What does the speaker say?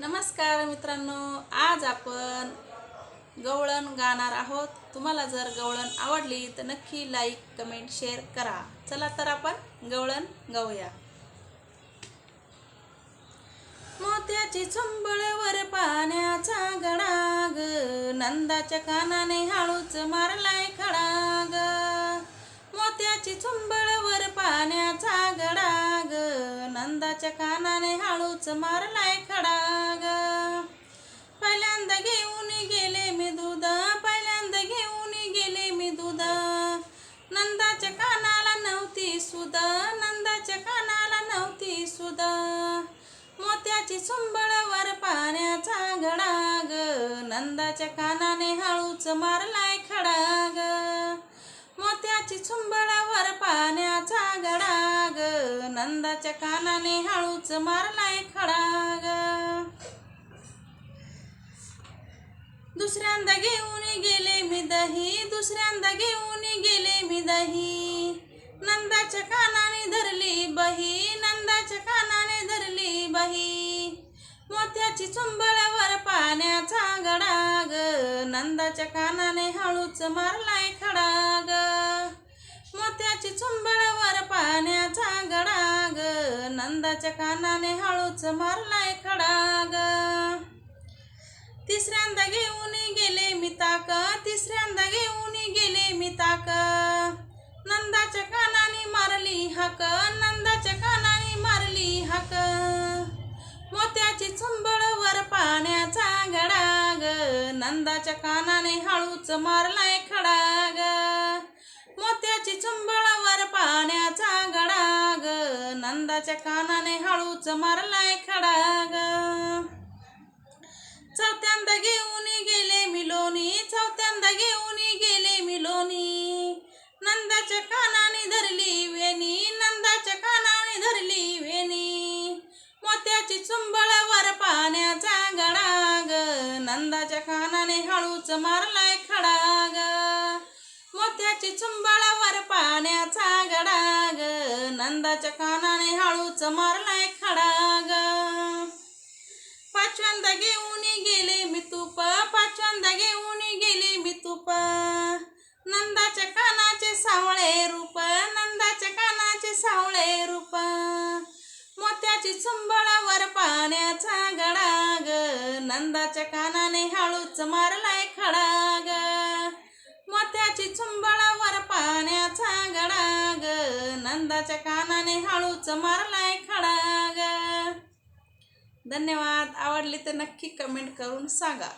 नमस्कार मित्रांनो आज आपण गवळण गाणार आहोत. तुम्हाला जर गवळण आवडली तर नक्की लाईक कमेंट शेअर करा. चला तर आपण गवळण गाऊया. मोत्याची चुंबळवर पाण्याचा गडाग नंदाच्या कानाने हळूच मारलाय खडाग. मोत्याची चुंबळवर पाण्याचा नंदाच्या कानाने हळूच मारलाय खडाग. पहिल्यांदा घेऊन गेले मी दूध पहिल्यांदा घेऊन गेले मी दूध. नंदाच्या कानाला नव्हती सुद नंदाच्या कानाला नव्हती सुद मोत्याची चुंबळवर पाण्याचा घडाग नंदाच्या कानाने हळूच मारलाय खडाग. मोत्याची सुंबळवर पाण्याचा गडाग नंदाच्या कानाने हळूच मारलाय खडाग दुसऱ्यांदा घेऊन गेले मी दही दुसऱ्यांदा घेऊन गेले मी दही. नंदाच्या कानाने धरली बही नंदाच्या कानाने धरली बही. मोत्याची चुंबळावर पाण्याचा गडाग नंदाच्या कानाने हळूच मारलाय खडाग. मोत्याची चुंबळावर पाण्याचा गडाग नंदाच्या कानाने हळूच मारलाय खडाग. तिसऱ्यांदा घेऊन गेले मी ताक. तिसऱ्यांदा घेऊन गेले मी ताक. नंदाच्या कानाने मारली हाक. नंदाच्या कानाने मारली हाक. मोत्याची चुंबळवर पाण्याचा गडाग. नंदाच्या कानाने हळूच मारलाय खडाग. नंदाच्या कानाने हळूच मारलाय खडाग चौथ्यांदा घेऊन गेले मिलोनी चौथ्यांदा घेऊन गेले मिलोनी. नंदाच्या कानाने धरली वेणी नंदाच्या कानाने धरली वेणी. मोत्याची चुंबळावर पाण्याचा गडाग नंदाच्या कानाने हळूच मारलाय खडाग मोत्याची चुंबळावर पाण्याचा गडाग नंदाच्या कानाने हळूच मारलाय खडाग पाचव्यांदा घेऊन गेले मी तुप पाचव्यांदा घेऊन गेले मी तुप. नंदाच्या कानाचे सावळे रूप नंदाच्या कानाचे सावळे रूप. मोत्याची चुंबळावर पाण्याचा गडाग नंदाच्या कानाने हळूच मारलाय खडाग. मोत्याची चुंबळावर पाण्याचा नंदाच्या कानाने हळूच मारलाय खडाग धन्यवाद. आवडली तर नक्की कमेंट करून सांगा.